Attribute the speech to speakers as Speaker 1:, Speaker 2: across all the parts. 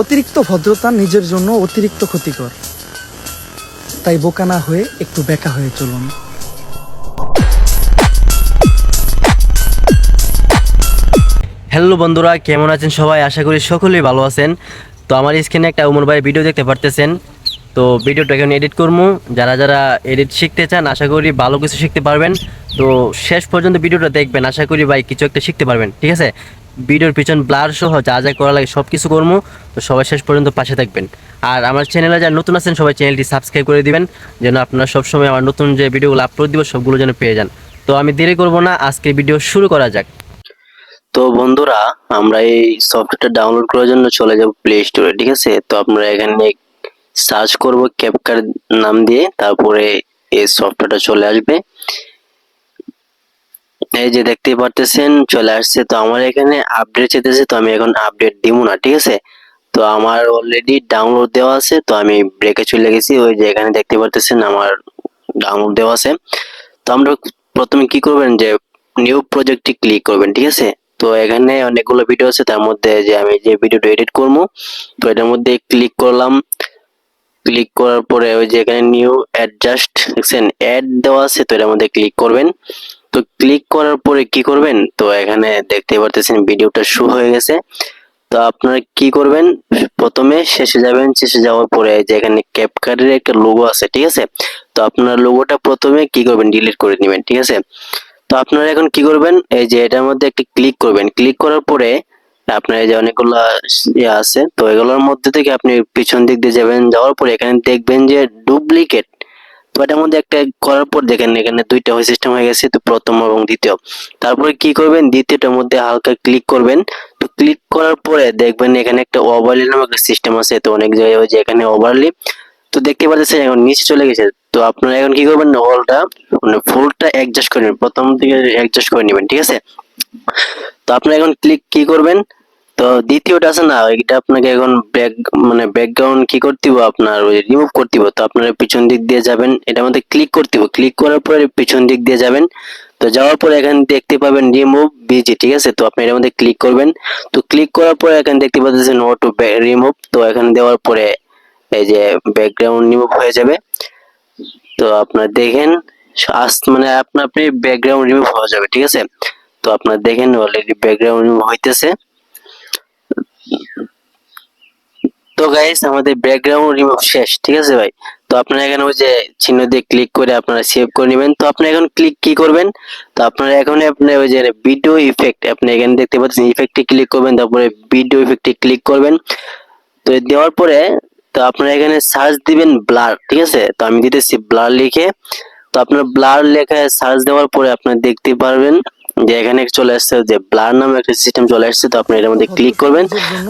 Speaker 1: অতিরিক্ত ভদ্রতা নিজের জন্য অতিরিক্ত ক্ষতিকর। তাই বোকা না হয়ে একটু বেকা হয়ে চলুন।
Speaker 2: হ্যালো বন্ধুরা, কেমন আছেন সবাই? আশা করি সকলেই ভালো আছেন। তো আমার স্ক্রিনে একটা উমর ভাই ভিডিও দেখতে পারতেছেন। তো ভিডিওটা এখন এডিট করব যারা যারা এডিট শিখতে চান, আশা করি ভালো কিছু শিখতে পারবেন। তো শেষ পর্যন্ত ভিডিওটা দেখবেন। আশা করি ভাই কিছু একটা শিখতে পারবেন। ঠিক আছে? ভিডিওর পিছন ব্লার সহ যা যা করা লাগে সব কিছু করব। তো সবাই শেষ পর্যন্ত পাশে থাকবেন। আর আমার চ্যানেলে যারা নতুন আছেন, সবাই চ্যানেলটি সাবস্ক্রাইব করে দিবেন, যেন আপনারা সবসময় আমার নতুন যে ভিডিওগুলো আপলোড দিব, সবগুলো যেন পেয়ে যান। তো আমি দেরি করব না, আজকে ভিডিও শুরু করা যাক। তো বন্ধুরা, আমরা এই সফটওয়্যারটা ডাউনলোড করার জন্য চলে যাব প্লে স্টোরে ঠিক আছে? তো আমরা এখানে সার্চ করব ক্যাপকার নাম দিয়ে, তারপরে এই সফটওয়্যারটা চলে আসবে। এই যে দেখতেই পারতেছেন, চলে আসছে। তো আমার এখানে আপডেট চেতেছে তো আমি এখন আপডেট দিব না, ঠিক আছে? তো আমার অলরেডি ডাউনলোড দেওয়া আছে, তো আমি ব্রেকে চলে গেছি। ওই যে এখানে দেখতে পারতেছেন, আমার ডাউনলোড দেওয়া আছে। তো আমরা প্রথমে কি করবেন যে নিউ প্রজেক্টে ক্লিক করবেন, ঠিক আছে? তো এখানে অনেকগুলো ভিডিও আছে, তার মধ্যে যে আমি যে ভিডিওটা এডিট করব, তো এটার মধ্যে ক্লিক করলাম। ক্লিক করার পরে ওই যে এখানে নিউ অ্যাডজাস্ট দেখছেন? অ্যাড দেওয়া আছে, তো এটার মধ্যে ক্লিক করবেন। তো ক্লিক করার পরে কি করবেন? তো এখানে দেখতে পারতেছেন ভিডিওটা শু হয়ে গেছে। তো আপনারা কি করবেন? প্রথমে শেষে যাবেন। শেষে যাওয়ার পরে যে এখানে ক্যাপকার্ডের একটা লোগো আছে, ঠিক আছে? তো আপনার লোগোটা প্রথমে কি করবেন? ডিলিট করে নেবেন, ঠিক আছে? তো আপনারা এখন কি করবেন? এই যে এটার মধ্যে একটা ক্লিক করবেন। ক্লিক করার পরে আপনার এই যে অনেকগুলো ইয়ে আছে, তো এগুলোর মধ্যে থেকে আপনি পিছন দিক দিয়ে যাবেন। যাওয়ার পরে এখানে দেখবেন যে ডুপ্লিকেট এটার মধ্যে একটা করার পর দেখেন এখানে দুইটা হয়ে সিস্টেম হয়ে গেছে, তো প্রথম এবং দ্বিতীয়। তারপরে কি করবেন? দ্বিতীয়টার মধ্যে হালকা ক্লিক করবেন। তো ক্লিক করার পরে দেখবেন এখানে একটা ওভারলি নামক একটা সিস্টেম আছে, তো অনেক জায়গায় যে এখানে ওভারলি তো দেখতে পাচ্ছেন এখন নিচে চলে গেছে। তো আপনারা এখন কি করবেন? অলটা মানে ফুলটা অ্যাডজাস্ট করে নেবেন। প্রথম থেকে অ্যাডজাস্ট করে নেবেন, ঠিক আছে? তো আপনারা এখন ক্লিক কি করবেন? তো দ্বিতীয়টা আছে না, এটা আপনাকে এখন ব্যাক মানে ব্যাকগ্রাউন্ড কি করতে হবে আপনার, ওই রিমুভ করতে হবে তো আপনারা পিছন দিক দিয়ে যাবেন, এটার মধ্যে ক্লিক করতে হবে ক্লিক করার পরে পিছন দিক দিয়ে যাবেন। তো যাওয়ার পরে এখানে দেখতে পাবেন রিমুভ বিজি ঠিক আছে? তো আপনি এর মধ্যে ক্লিক করবেন। তো ক্লিক করার পরে এখানে দেখতে পাচ্ছেন নো টু রিমুভ তো এখানে দেওয়ার পরে এই যে ব্যাকগ্রাউন্ড রিমুভ হয়ে যাবে। তো আপনার দেখেন মানে আপনার আপনি ব্যাকগ্রাউন্ড রিমুভ হয়ে যাবে, ঠিক আছে? তো আপনার দেখেন অলরেডি ব্যাকগ্রাউন্ড রিমুভ হইতেছে তো গাইস আমাদের ব্যাকগ্রাউন্ড রিমুভ শেষ, ঠিক আছে ভাই? তো আপনারা এখানে ওই যে চিহ্ন দিয়ে ক্লিক করে আপনারা সেভ করে নেবেন। তো আপনি এখন ক্লিক কি করবেন? তো আপনারা এখন আপনি ওই যে ভিডিও ইফেক্ট আপনি এখানে দেখতে পাচ্ছেন ইফেক্টে ক্লিক করবেন, তারপরে ভিডিও ইফেক্টে ক্লিক করবেন। তো দেওয়ার পরে, তো আপনারা এখানে সার্চ দিবেন ব্লার ঠিক আছে? তো আমি দিতেছি ব্লার লিখে। তো আপনার ব্লার লেখায় সার্চ দেওয়ার পরে আপনারা দেখতে পারবেন যে এখানে চলে আসছে যে ব্লার নামে একটা সিস্টেম চলে আসছে তো আপনি এর মধ্যে ক্লিক করবেন।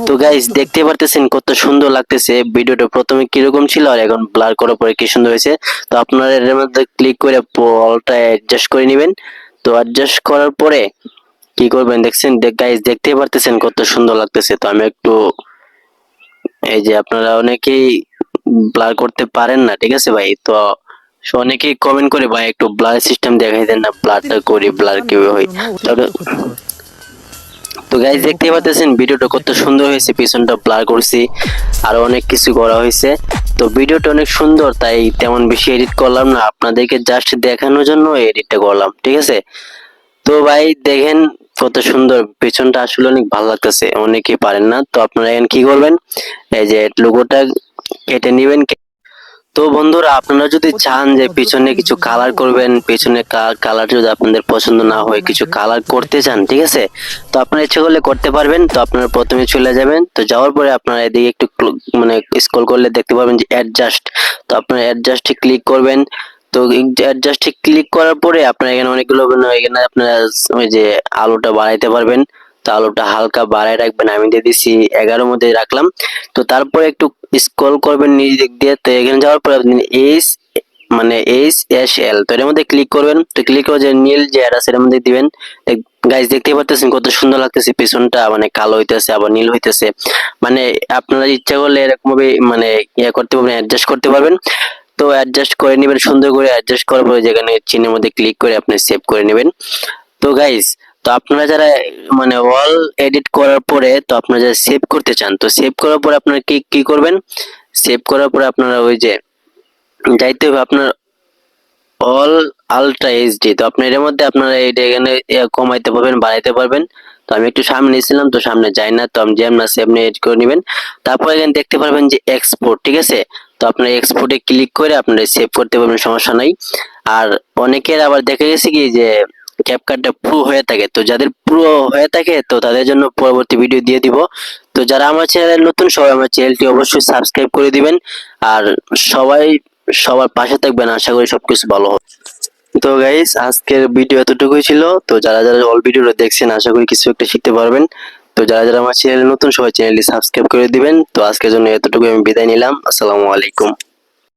Speaker 2: তো গাইস দেখতে পারতেছেন কত সুন্দর লাগতেছে। ভিডিওটা প্রথমে কীরকম ছিল আর এখন ব্লার করার পরে কি সুন্দর হয়েছে। তো আপনারা এর মধ্যে ক্লিক করে অলটা অ্যাডজাস্ট করে নেবেন। তো অ্যাডজাস্ট করার পরে কি করবেন দেখছেন? গাইস দেখতে পারতেছেন কত সুন্দর লাগতেছে। তো আমি একটু এই যে আপনারা অনেকেই ব্লার করতে পারেন না ঠিক আছে ভাই? তো অনেকেই কমেন্ট করে, ভাই, একটু ব্লার সিস্টেম দেখাই দেন না ব্লারটা করি ব্লার কীভাবে হয়? তবে তো গাইজ দেখতে পাচ্ছেন, ভিডিওটা কত সুন্দর হয়েছে, পিছনটা ব্লার করছি, আরও অনেক কিছু করা হয়েছে। তো ভিডিওটা অনেক সুন্দর, তাই তেমন বেশি এডিট করলাম না, আপনাদেরকে জাস্ট দেখানোর জন্য এডিটটা করলাম, ঠিক আছে? তো ভাই, দেখেন কত সুন্দর, পেছনটা আসলে অনেক ভালো লাগতেছে, অনেকেই পারেন না, তো আপনারা এখন কি করবেন? এই যে লোগোটা কেটে নেবেন তো বন্ধুরা, আপনারা যদি চান যে পিছনে কিছু কালার করবেন, পিছনে কালার যদি আপনাদের পছন্দ না হয়, কিছু কালার করতে চান, ঠিক আছে? তো আপনারা ইচ্ছে করলে করতে পারবেন, তো আপনারা প্রথমে চলে যাবেন, তো যাওয়ার পরে আপনারা এদিকে একটু মানে স্ক্রল করলে দেখতে পাবেন যে অ্যাডজাস্ট তো আপনারা অ্যাডজাস্টে ক্লিক করবেন, তো অ্যাডজাস্টে ক্লিক করার পরে আপনারা এখানে অনেকগুলো মানে এখানে আপনারা ওই যে আলোটা বাড়াইতে পারবেন তো আলোটা হালকা বাড়ায় রাখবেন, আমি দিয়ে দিছি এগারোর মধ্যে রাখলাম। তো তারপরে একটু স্ক্রল করবেন নিজ দিক দিয়ে। তো এখানে যাওয়ার পরে আপনি এইচ মানে এইচ এস এল তো এর মধ্যে ক্লিক করবেন। তো ক্লিক করে যে নীল যে অ্যাড আছে এর মধ্যে দিবেন। গাইজ দেখতে পারতেছেন কত সুন্দর লাগতেছে, পিছনটা মানে কালো হইতেছে, আবার নীল হইতেছে। মানে আপনারা ইচ্ছা করলে এরকম ভাবে মানে ইয়ে করতে পারবেন অ্যাডজাস্ট করতে পারবেন। তো অ্যাডজাস্ট করে নেবেন, সুন্দর করে অ্যাডজাস্ট করার পরে যেখানে চিহ্নের মধ্যে ক্লিক করে আপনি সেভ করে নেবেন। তো গাইজ তো আপনারা যারা মানে অল এডিট করার পরে তো আপনারা যারা সেভ করতে চান, তো সেভ করার পরে আপনারা কি কি করবেন? সেভ করার পরে আপনারা ওই যে যাইতে হবে আপনার অল আলট্রা এইচডি তো আপনি এর মধ্যে আপনারা এটা এখানে কমাইতে পারবেন, বাড়াইতে পারবেন। তো আমি একটু সামনে নিয়েছিলাম তো সামনে যাই না, তো আমি যেমন আছে আপনি এড করে নেবেন। তারপর এখানে দেখতে পারবেন যে এক্সপোর্ট ঠিক আছে? তো আপনার এক্সপোর্টে ক্লিক করে আপনারা সেভ করতে পারবেন, সমস্যা নাই। আর অনেকের আবার দেখা গেছে কি যে ক্যাপকাটটা পুরো হয়ে থাকে। তো যাদের পুরো হয়ে থাকে, তো তাদের জন্য পরবর্তী ভিডিও দিয়ে দিব। তো যারা আমার চ্যানেলে নতুন, সবাই আমার চ্যানেলটি অবশ্যই সাবস্ক্রাইব করে দিবেন। আর সবাই সবার পাশে থাকবেন, আশা করি সবকিছু ভালো হবে। তো গাইস আজকের ভিডিও এতটুকুই ছিল। তো যারা যারা অল ভিডিওটা দেখছেন, আশা করি কিছু একটা শিখতে পারবেন। তো যারা যারা আমার চ্যানেলে নতুন, সবাই চ্যানেলটি সাবস্ক্রাইব করে দিবেন। তো আজকের জন্য এতটুকু আমি বিদায় নিলাম। আসসালামু আলাইকুম।